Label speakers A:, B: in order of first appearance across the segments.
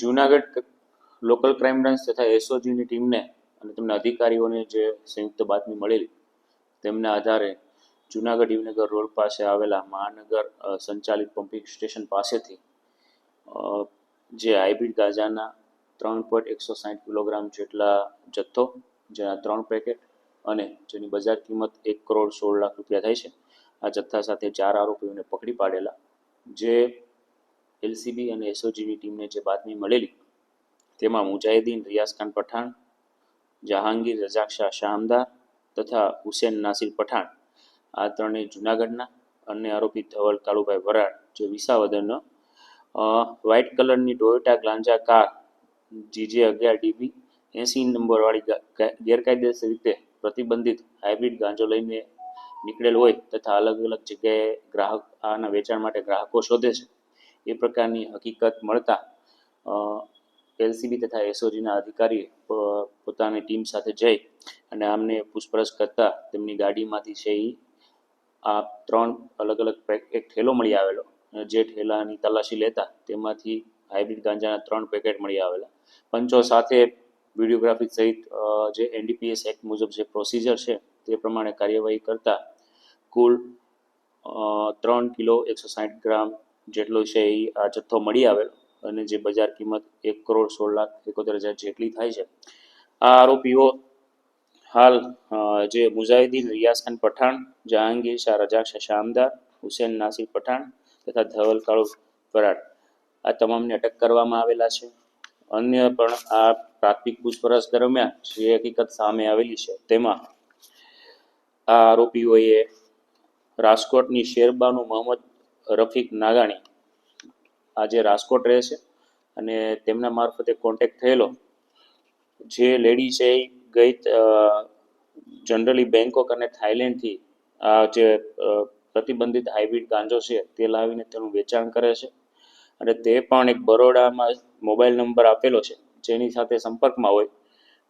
A: Junagadh local crime branch તથા એસઓજીની ટીમને અને તેમના અધિકારીઓને જે સંયુક્ત બાતમી મળેલી, તેમના આધારે જુનાગઢ યુવનગર રોડ પાસે આવેલા મહાનગર સંચાલિત પમ્પિંગ સ્ટેશન પાસેથી જે હાઇબ્રિડ ગાંજાના ત્રણ પોઈન્ટ એકસો સાઠ કિલોગ્રામ જેટલા જથ્થો, જેના ત્રણ પેકેટ અને જેની બજાર કિંમત એક કરોડ સોળ લાખ રૂપિયા થાય છે, આ જથ્થા સાથે ચાર આરોપીઓને પકડી પાડેલા, જે એલસીબી અને એસઓજીની ટીમને જે બાતમી મળેલી, તેમાં મુજાહિદ્દીન રિયાઝ ખાન પઠાણ, જહાંગીર રજાક શાહ શામદાર તથા હુસેન નાસિર પઠાણ. આ ત્રણેય જૂનાગઢના અન્ય આરોપી ધવલ કાળુભાઈ વરાળ, જે વિસાવદરનો વ્હાઇટ કલરની ટોયોટા ગ્લાન્જા કાર, જીજે અગિયાર ડીબી, એંસી નંબરવાળી ગેરકાયદેસર રીતે પ્રતિબંધિત હાઇબ્રિડ ગાંજો લઈને નીકળેલ હોય તથા અલગ અલગ જગ્યાએ ગ્રાહક, આના વેચાણ માટે ગ્રાહકો શોધે છે. એ પ્રકારની હકીકત મળતા એલસીબી તથા એસઓજીના અધિકારી પોતાની ટીમ સાથે જઈ અને આમને પૂછપરછ કરતા તેમની ગાડીમાંથી છે એ આ ત્રણ અલગ અલગ એક ઠેલો મળી આવેલો. જે ઠેલાની તલાશી લેતા તેમાંથી હાઇબ્રિડ ગાંજાના ત્રણ પેકેટ મળી આવેલા. પંચો સાથે વિડીયોગ્રાફી સહિત જે એનડીપીએસ એક્ટ મુજબ જે પ્રોસિજર છે તે પ્રમાણે કાર્યવાહી કરતા કુલ ત્રણ કિલો એકસો સાઠ ગ્રામ જેટલો છે એ આ જથ્થો મળી આવેલો અને જે બજાર કિંમત એક કરોડ સોળ લાખ એકોતેર હજાર જેટલી થાય છે. આ આરોપીઓ હાલ જે મુજાહિદીન રિયાઝ પઠાણ, જહાંગીર શાહ રજાક શાહ શામદાર, હુસેન નાસિર પઠાણ તથા ધવલ કાળુ ફરાડ આ તમામને અટક કરવામાં આવેલા છે. અન્ય પણ આ પ્રાથમિક પૂછપરછ દરમિયાન જે હકીકત સામે આવેલી છે તેમાં આ આરોપીઓએ રાજકોટની શેરબાનુ મોહમ્મદ રફીક નાગાણી. આજે રાજકોટ રહે છે અને તેમના મારફતે કોન્ટેક્ટ થયેલો જે લેડી છે એ ગઈ જનરલી બેંકોક અને થાઈલેન્ડથી આ જે પ્રતિબંધિત હાઇબ્રિડ ગાંજો છે તે લાવીને તેનું વેચાણ કરે છે. અને તે પણ એક બરોડામાં મોબાઈલ નંબર આપેલો છે. જેની સાથે સંપર્કમાં હોય.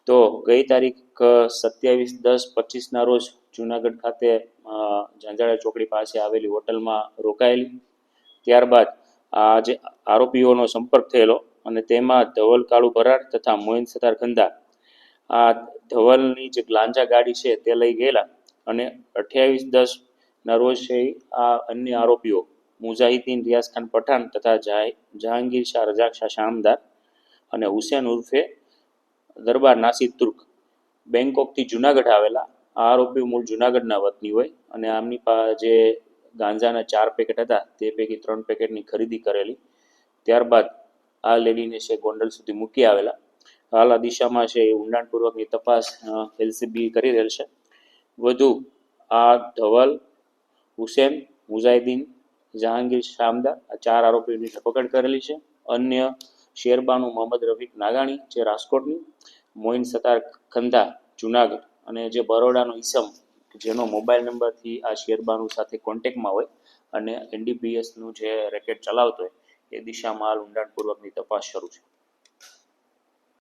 A: તો ગઈ તારીખ સત્યાવીસ દસ પચીસના રોજ જુનાગઢ ખાતે ઝાંઝાળા ચોકડી પાસે આવેલી હોટલમાં રોકાયેલી. ત્યારબાદ આ જે આરોપીઓનો સંપર્ક થયેલો અને તેમાં ધવલ કાળુ ભરાડ તથા મોહિન સતાર ખંદા આ ધવલની જે ગ્લાંજા ગાડી છે તે લઈ ગયેલા અને અઠ્યાવીસ દસ ના રોજ છે આ અન્ય આરોપીઓ મુજાહિદ્દીન રિયાઝ ખાન પઠાણ તથા જહાં- જહાંગીર શાહ રજાક શાહ શામદાર અને હુસેન ઉર્ફે દરબાર નાસિદ તુર્ક. બેંકોકથી જુનાગઢ આવેલા આ આરોપીઓ મૂળ જુનાગઢના વતની હોય અને આમની જે ગાંજાના ચાર પેકેટ હતા તે પૈકી ત્રણ પેકેટની ખરીદી કરેલી. ત્યારબાદ આ લેડીને છે ગોંડલ સુધી મૂકી આવેલા. હાલ આ દિશામાં છે એ ઊંડાણપૂર્વકની તપાસ એલસીબી કરી રહેલ છે. વધુ આ ધવલ, હુસેન મુઝાહિદ્દીન જહાંગીર શામદા આ ચાર આરોપીઓની ધરપકડ કરેલી છે. અન્ય શેરબાનુ મોહમ્મદ રફીક નાગાણી જે રાજકોટની મોઇન સતાર ખંધા જુનાગઢ અને જે બરોડાનો ઈસમ, જેનો મોબાઈલ નંબરથી આ શેરબાનુ સાથે કોન્ટેક્ટમાં હોય અને એનડીપીએસનું જે રેકેટ ચલાવતો હોય, એ દિશામાં હાલ ઊંડાણપૂર્વકની તપાસ શરૂ છે.